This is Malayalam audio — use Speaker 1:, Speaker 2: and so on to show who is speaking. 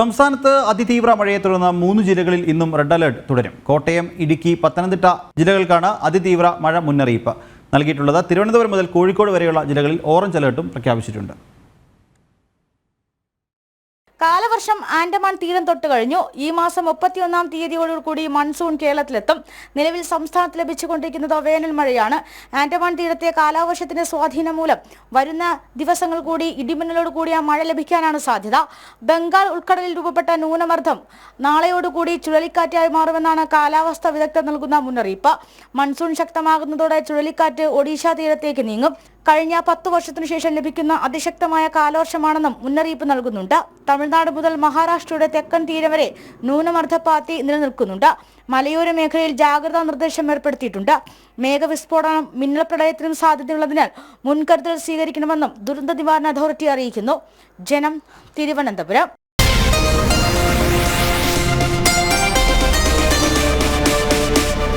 Speaker 1: സംസ്ഥാനത്ത് അതിതീവ്ര മഴയെ തുടർന്ന് മൂന്ന് ജില്ലകളിൽ ഇന്നും റെഡ് അലേർട്ട് തുടരും. കോട്ടയം ഇടുക്കി പത്തനംതിട്ട ജില്ലകൾക്കാണ് അതിതീവ്ര മഴ മുന്നറിയിപ്പ്. നൽകിയിട്ടുള്ളത് തിരുവനന്തപുരം മുതൽ കോഴിക്കോട് വരെയുള്ള ജില്ലകളിൽ ഓറഞ്ച് അലേർട്ടും പ്രഖ്യാപിച്ചിട്ടുണ്ട്.
Speaker 2: കാലവർഷം ആൻഡമാൻ തീരം തൊട്ട് കഴിഞ്ഞു. ഈ മാസം മുപ്പത്തിയൊന്നാം തീയതിയോടുകൂടി മൺസൂൺ കേരളത്തിലെത്തും. നിലവിൽ സംസ്ഥാനത്ത് ലഭിച്ചുകൊണ്ടിരിക്കുന്നത് വേനൽ മഴയാണ്. ആൻഡമാൻ തീരത്തെ കാലാവർഷത്തിന്റെ സ്വാധീനം മൂലം വരുന്ന ദിവസങ്ങൾ കൂടി ഇടിമിന്നലോട് കൂടിയ മഴ ലഭിക്കാനാണ് സാധ്യത. ബംഗാൾ ഉൾക്കടലിൽ രൂപപ്പെട്ട ന്യൂനമർദ്ദം നാളെയോടുകൂടി ചുഴലിക്കാറ്റായി മാറുമെന്നാണ് കാലാവസ്ഥാ വിദഗ്ധർ നൽകുന്ന മുന്നറിയിപ്പ്. മൺസൂൺ ശക്തമാകുന്നതോടെ ചുഴലിക്കാറ്റ് ഒഡീഷ തീരത്തേക്ക് നീങ്ങും. കഴിഞ്ഞ പത്ത് വർഷത്തിനു ശേഷം ലഭിക്കുന്ന അതിശക്തമായ കാലവർഷമാണെന്നും മുന്നറിയിപ്പ് നൽകുന്നുണ്ട്. തമിഴ്നാട് മുതൽ മഹാരാഷ്ട്രയുടെ തെക്കൻ തീരം വരെ ന്യൂനമർദ്ദപാത്തി നിലനിൽക്കുന്നുണ്ട്. മലയോര മേഖലയിൽ ജാഗ്രതാ നിർദ്ദേശം ഏർപ്പെടുത്തിയിട്ടുണ്ട്. മേഘവിസ്ഫോടനം മിന്നൽ പ്രളയത്തിനും സാധ്യതയുള്ളതിനാൽ മുൻകരുതൽ സ്വീകരിക്കണമെന്നും ദുരന്ത നിവാരണ അതോറിറ്റി അറിയിക്കുന്നു. ജനം തിരുവനന്തപുരം.